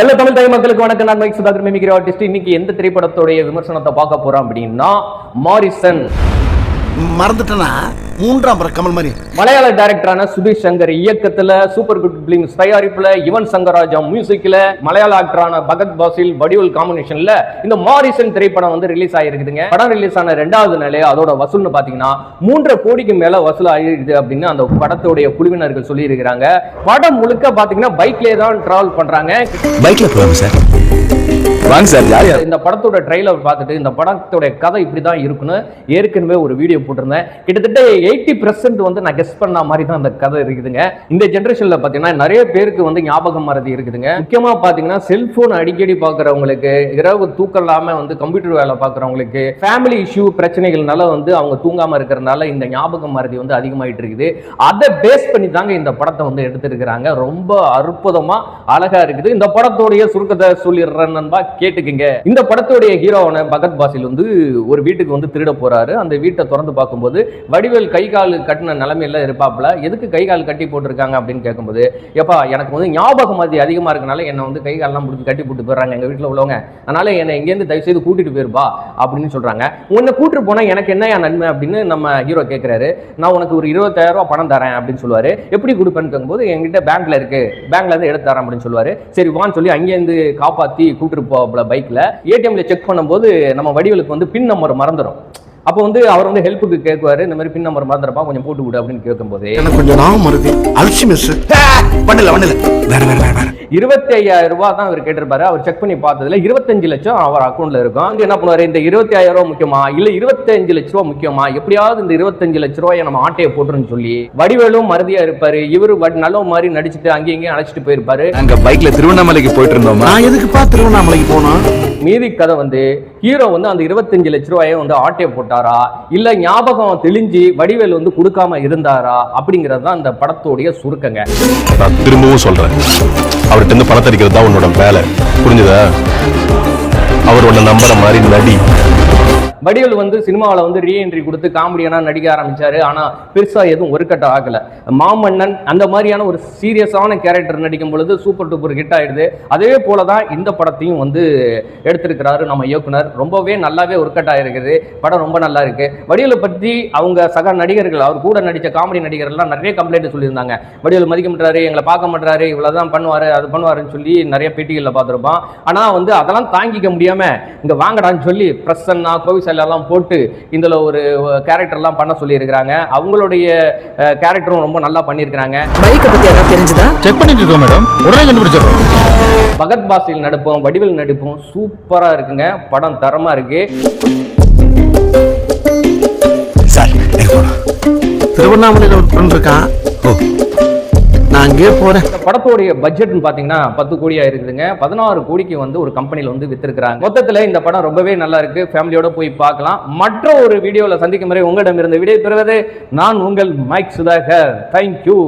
எல்லா தமிழ் தாய் மக்களுக்கு வணக்கம். நான் மைக் சுதாகர். மிமிகிரி ஆர்டிஸ்ட் இன்னைக்கு எந்த திரைப்படத்துடைய விமர்சனத்தை பார்க்க போறோம் அப்படின்னா மாரிசன். மறந்துட்டேனா? மூன்றாம் பர கமல் மாதிரி. மலையாள டைரக்டரான சுதீஷ் சங்கர் இயக்கத்துல சூப்பர் குட் பிலிம்ஸ் தயாரிப்புல யுவன் சங்கர் ராஜா மியூசிக்ல மலையாள ஆக்டரான பகத் பாசில் வடிவல் காம்பினேஷன்ல இந்த மாரிசன் திரைப்படம் வந்து ரிலீஸ் ஆயிருக்குதுங்க. படம் ரிலீஸ் ஆன ரெண்டாவது நாளே அதோட வசூல்னு பாத்தீங்கன்னா மூன்றரை கோடிக்கு மேல வசூல் ஆயிருக்குது அப்படின்னு அந்த படத்துடைய குழுவினர்கள் சொல்லி இருக்கிறாங்க படம் முழுக்க பாத்தீங்கன்னா பைக்லயே தான் டிராவல் பண்றாங்க. பைக்ல போலாமா சார் வாங்க சார் ஜாலியா இந்த படத்தோட ட்ரெய்லர் பார்த்துட்டு இந்த படத்தோட கதை இப்படி தான் இருக்குன்னு ஏற்கனவே ஒரு வீடியோ போட்டிருந்தேன். கிட்டத்தட்ட எயிட்டி பர்சன்ட் வந்து நான் கெஸ் பண்ண மாதிரி தான் அந்த கதை இருக்குதுங்க. இந்த ஜென்ரேஷன்ல பார்த்தீங்கன்னா நிறைய பேருக்கு வந்து ஞாபகம் மறதி இருக்குதுங்க. முக்கியமா பார்த்தீங்கன்னா செல்போன் அடிக்கடி பார்க்குறவங்களுக்கு இரவு தூக்கம் இல்லாம வந்து கம்ப்யூட்டர் வேலை பார்க்குறவங்களுக்கு ஃபேமிலி இஷ்யூ பிரச்சனைகள்னால வந்து அவங்க தூங்காம இருக்கிறதுனால இந்த ஞாபகம் மறதி வந்து அதிகமாயிட்டு இருக்குது. அதை பேஸ் பண்ணி தாங்க இந்த படத்தை வந்து எடுத்திருக்கிறாங்க. ரொம்ப அற்புதமா அழகா இருக்குது. இந்த படத்தோடைய சுருக்கத்தை சொல்லிடுறேன் நண்பா. கேட்டுக்குங்க. இந்த படத்துடைய ஹீரோவான பகத் பாசில் வந்து ஒரு வீட்டுக்கு வந்து திருட போறாரு. அந்த வீட்டை திறந்து பார்க்கும்போது வடிவேல் கை கால் கட்டின நிலைமையில இருப்பாப்ல. எதுக்கு கை கால் கட்டி போட்டிருக்காங்க? அப்படின்னு கேட்கும்போது எப்பா எனக்கு வந்து ஞாபகம் மதி அதிகமா இருக்கனால என்னை வந்து கை கால்லாம் முடிச்சு கட்டி போட்டு போயிடுறாங்க எங்க வீட்டில் உள்ளவங்க. அதனால என்னை எங்கேருந்து தயவு செய்து கூட்டிட்டு போயிருப்பா அப்படின்னு சொல்றாங்க. உன்னை கூட்டிட்டு போனா எனக்கு என்ன நன்மை? அப்படின்னு நம்ம ஹீரோ கேட்கிறாரு நான் உனக்கு ஒரு இருபத்தாயிரம் ரூபா பணம் தரேன் அப்படின்னு சொல்லுவாரு. எப்படி கொடுப்பேன்னு கேட்கும்போது என்கிட்ட பேங்க்ல இருக்கு. பேங்க்ல இருந்து எடுத்து தரேன் அப்படின்னு சொல்லுவாரு. சரி வான்னு சொல்லி அங்கேருந்து காப்பாத்தி கூட்டிட்டு போ போகல பைக்ல ஏடிஎம்ல செக் பண்ணும்போது நம்ம வடிவலுக்கு வந்து பின் நம்பர் மறந்துடும் அப்போ வந்து அவர் வந்து ஹெல்ப்புக்கு கேட்குவாரு இந்த மாதிரி பின் நம்பர் மறந்துடப்பா கொஞ்சம் போட்டு விடு அப்படின்னு கேட்கும்போது எனக்கு கொஞ்சம் நாம மருதி அல்சிமெஸ் பண்ணல பண்ணல வேற வேற வேற. இருபத்தி ஐயாயிரம் ரூபாய் தான் அவர் கேட்டிருப்பாரு. அவர் செக் பண்ணி பார்த்ததுல இருபத்தஞ்சு லட்சம் அவர் அக்கௌண்ட்ல இருக்கும். வந்து என்ன பண்ணுவாரு? இந்த இருபத்தி ஆயிரம் ரூபாய் முக்கியமா? இல்ல இருபத்தஞ்சு லட்ச ரூபாய் முக்கியமா? எப்படியாவது இந்த இருபத்தஞ்சு லட்ச ரூபாயை நம்ம ஆட்டையை போட்டுருன்னு சொல்லி வடிவேலும் மறதியா இருப்பாரு. இவரு நல்ல மாதிரி நடிச்சுட்டு அங்கேயும் இங்கேயும் அழைச்சிட்டு போயிருப்பாரு. நாங்க பைக்ல திருவண்ணாமலைக்கு போயிட்டு இருந்தோமா நான் எதுக்குப்பா திருவண்ணாமலைக்கு போனோம் மீதி கதை வந்து ஹீரோ வந்து அந்த இருபத்தஞ்சு லட்ச ரூபாயை வந்து ஆட்டையை போட்டாரா? இல்ல ஞாபகம் தெளிஞ்சு வடிவேல் வந்து கொடுக்காம இருந்தாரா? அப்படிங்கிறது தான் இந்த படத்தோடைய சுருக்கங்க. திரும்பவும் சொல்றேன். அவர்கிட்ட இருந்து பணத்தை அடிக்கிறது தான் உன்னோட வேலை. புரிஞ்சுதா? அவரோட நம்புற மாதிரி நடி. வடிவல் வந்து சினிமாவில் வந்து ரீஎன்ட்ரி கொடுத்து காமெடியான நடிக்க ஆரம்பிச்சாரு. ஆனால் பெருசாக எதுவும் ஒரு கட்ட மாமன்னன் அந்த மாதிரியான ஒரு சீரியஸான கேரக்டர் நடிக்கும் பொழுது சூப்பர் டூப்பர் ஹிட் ஆயிடுது. அதே போல தான் இந்த படத்தையும் வந்து எடுத்திருக்கிறாரு நம்ம இயக்குனர். ரொம்பவே நல்லாவே ஒர்க் அவுட் படம் ரொம்ப நல்லா இருக்கு. வடிவலை பற்றி அவங்க சக நடிகர்கள் அவர் கூட நடித்த காமெடி நடிகர்கள்லாம் நிறைய கம்ப்ளைண்ட் சொல்லியிருந்தாங்க. வடிவல் மதிக்க மாட்டாரு எங்களை பார்க்க மாட்டாரு இவ்வளோதான் பண்ணுவாரு அது பண்ணுவாருன்னு சொல்லி நிறைய பேட்டிகளில் பார்த்துருப்பான் ஆனால் வந்து அதெல்லாம் தாங்கிக்க முடியாமல் இங்கே வாங்கடான்னு சொல்லி பிரசன்னா கோவிசல் எல்லாம் போட்டு இதுல ஒரு கேரக்டர்லாம் பண்ண சொல்லியிருக்கிறாங்க. அவங்களுடைய கேரக்டரும் ரொம்ப நல்லா பண்ணியிருக்கிறாங்க. பைக்கை பத்தி எதாவது தெரிஞ்சுதா? செக் பண்ணிட்டு இருக்கோம் மேடம் உடனே கண்டுபிடிச்சிடறோம். பகத் பாசில் நடிப்பும் வடிவேல் நடிப்பும் சூப்பரா இருக்குங்க. படம் தரமா இருக்கு. சார் திருவண்ணாமலையில் ஒரு ஃப்ரெண்ட் இருக்கான். ஓ. நான் போறேன். இந்த படத்தோடைய பட்ஜெட்னு பாத்தீங்கன்னா பத்து கோடியா இருக்குதுங்க பதினாறு கோடிக்கு வந்து ஒரு கம்பெனியில் வந்து வித்திருக்கிறாங்க. மொத்தத்துல இந்த படம் ரொம்பவே நல்லா இருக்கு. ஃபேமிலியோட போய் பார்க்கலாம். மற்ற ஒரு வீடியோல சந்திக்கும் முறை உங்களிடம் இருந்த விடை பெறுவது நான் உங்கள் மைக் சுதாகர். தேங்க்யூ